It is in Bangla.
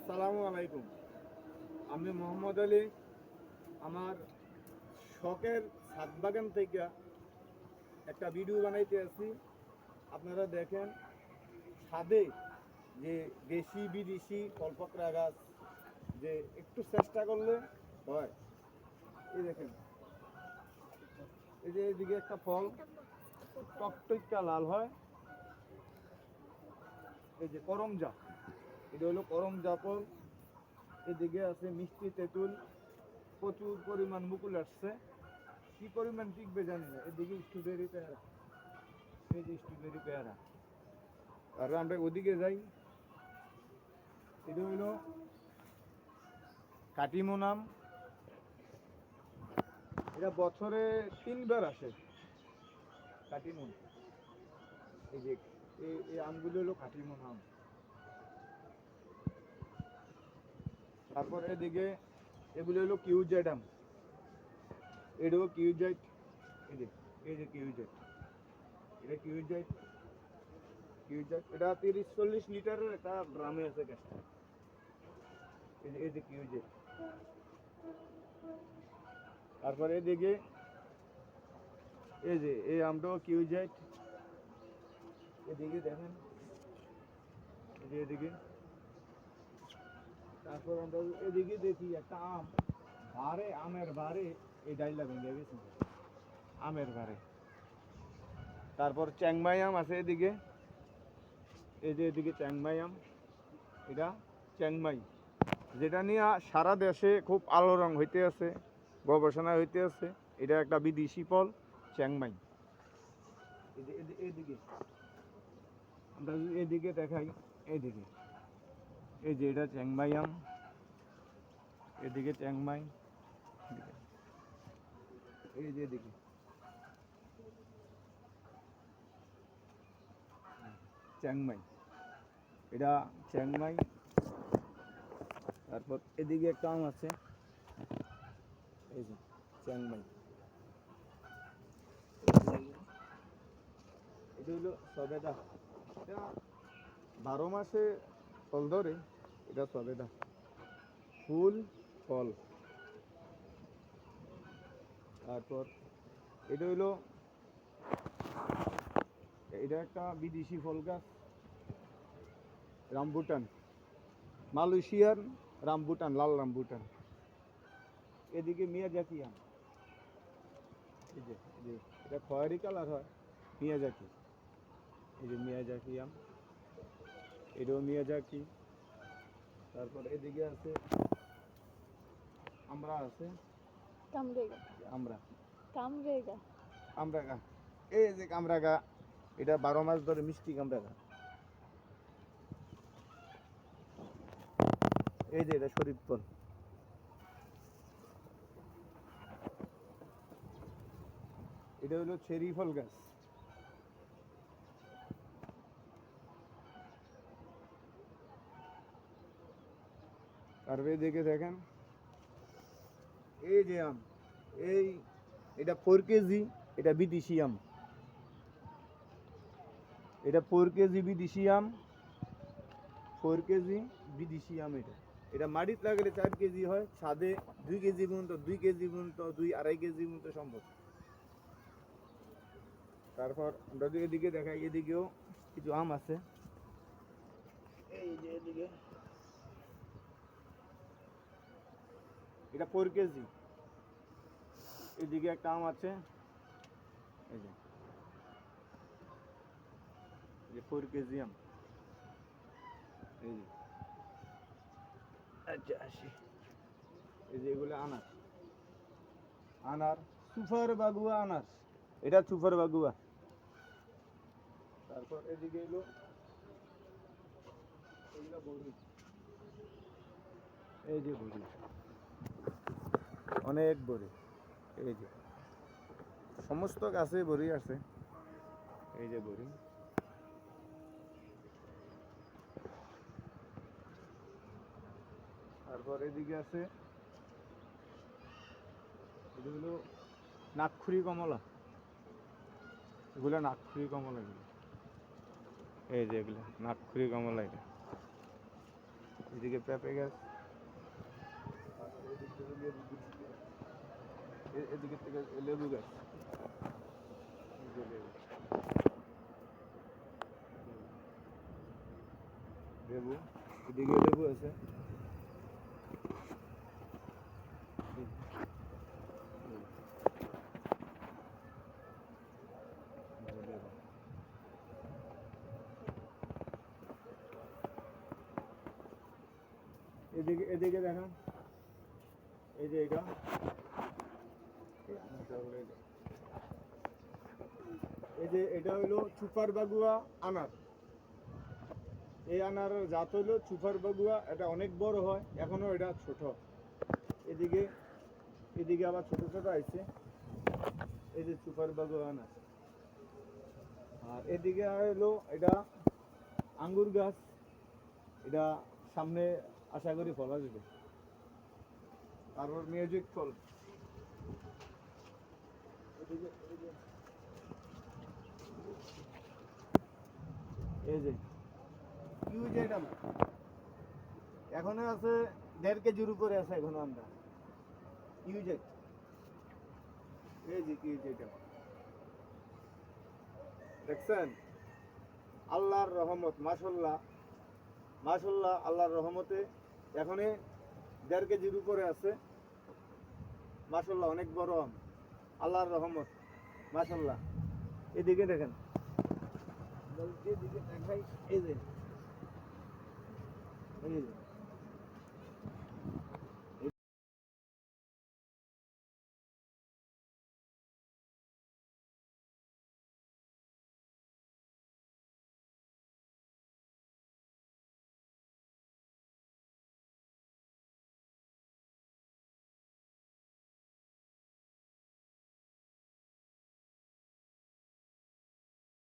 আসসালামু আলাইকুম। আমি মোহাম্মদ আলী। আমার শখের ছাদ বাগান থেকে একটা ভিডিও বানাইতে আছি আপনারা দেখেন, ছাদে যে দেশি, বিদেশি কলপকরা গাছ যে একটু চেষ্টা করলে হয়। এই দেখেন। এই যে এদিকে একটা ফল টকটকা লাল হয়। এই যে করমজা। এটা হলো করমজা ফল এদিকে আছে মিষ্টি তেঁতুল। প্রচুর পরিমাণ মুকুল আসছে। কি পরিমাণ টিকবে জানি না। এদিকে স্ট্রবেরি পেয়ারা। এই যে স্ট্রবেরি পেয়ারা। আর আমরা ওদিকে যাই। এটা হলো কাটিমোনাম এটা বছরে তিনবার আসে। কাটিমুন এই যে, এই- এই আমগুলো হলো কাটিমুন আম তারপর এদিকে এগুলো হলো কিউজেড আম এটাও কিউজেড এই যে এই যে কিউজেড এটা কিউজেড কিউজেড এটা তিরিশ চল্লিশ লিটারের একটা ড্রামে আছে গ্যাসটা এই যে এই যে কিউজেড তারপরে এদিকে, এই যে, এই আমটাও কিউজেড এদিকে দেখেন এদিকে। তারপর আমরা এদিকে দেখি একটা আম। ভারে আমের ভারে এই ডাইলা ভেঙে গেছে। আমের ভারে তারপর চ্যাংমাই আম আছে এদিকে। এই যে এদিকে চ্যাংমাই আম। এটা চ্যাংমাই। যেটা নিয়ে সারা দেশে খুব আলোড়ন হইতে আছে, গবেষণা হইতে আছে, এটা একটা বিদেশি ফল, চ্যাংমাই। এদিকে আমরা এদিকে দেখাই এইদিকে এই যে এটা চ্যাংমাই আম। এদিকে চ্যাংমাই। এই যে এদিকে। চ্যাংমাই। এটা চ্যাংমাই। তারপর এদিকে একটা আম আছে। এই যে চ্যাংমাই। এটা হলো সবেদা। এটা বারো মাসে ফল ধরে, এটা সবেদা ফুল, ফল। তারপর এটা হইল, এটা একটা বিদেশি ফল গাছ রামবুটান মালয়েশিয়ার রামবুটান লাল রামবুটান এদিকে মিয়াজাকি আম। এই যে এটা খয়েরি কালার হয়, মিয়া জাতি। এই যে মিয়াজাকি আম। এটাও নিয়ে মিয়াজাকি তারপর এদিকে আছে আমরা আছে। কামরেগা আমরা কামরেগা এই যে এটা বারো মাস ধরে মিষ্টি কামরাগা এই যে এটা এটা হলো চেরি ফল গাছ। তারপরে দেখে দেখেন, এই যে আম, এই এটা ফোর কেজি এটা বিদেশি আম। এটা ফোর কেজি বিদেশি আম ফোর কেজি বিদেশি আম এটা। এটা মাটিতে লাগলে চার কেজি হয়, ছাদে দুই কেজি পর্যন্ত, দুই কেজি পর্যন্ত, দুই আড়াই কেজি পর্যন্ত সম্ভব। তারপর আমরা এদিকে দেখাই, এদিকেও কিছু আম আছে। এই যে এদিকে। এটা ফোর কেজি। এদিকে একটা আম আছে। এই যে। এই যে ফোর কেজি আম। এই যে। আচ্ছা আসি। এই যে এগুলো আনার। আনার। সুফার বাগুয়া আনার। এটা সুফার বাগুয়া। তারপর এদিকে এলো। এগুলো বড়ি। এই যে বড়ি। অনেক বড়ি এই যে। সমস্ত গাছে বড়ি আছে। এই যে বড়ি তারপর এদিকে আছে এটা হলো কমলা। এগুলো নাগখুরি কমলা এগুলো। এই যে এগুলো, নাগখুরি কমলা এটা। এদিকে পেঁপে গাছ। এদিক থেকে লেবু গাছ। এ- এদিকে থেকে লেবু গাছ এই যে লেবু। লেবু এদিকে লেবু আছে এই যে লেবু। এদিকে এদিকে দেখান এই যে এটা এই যে এটা হইল সুপার বাগুয়া আনার। এই আনারের জাত হইল সুপার বাগুয়া, এটা অনেক বড় হয় এটা ছোট। এদিকে এদিকে আবার ছোট ছোট আইছে। এই যে বাগুয়া আনার। আর এদিকে এটা আঙ্গুর গাছ। এটা সামনে আশা করি ফল আসবে। তারপর মিউজিক ফল। এখনও আছে দেড় কেজির উপরে আছে এখনও আমরা। দেখছেন? আল্লাহর রহমত মাশাল্লাহ মাশাল্লাহ আল্লাহর রহমতে এখনে দেড় কেজির উপরে আছে। মাশাল্লাহ অনেক বড় আম। আল্লাহর রহমত মাসাল্লাহ এদিকে দেখেন। এই যে। এই যে।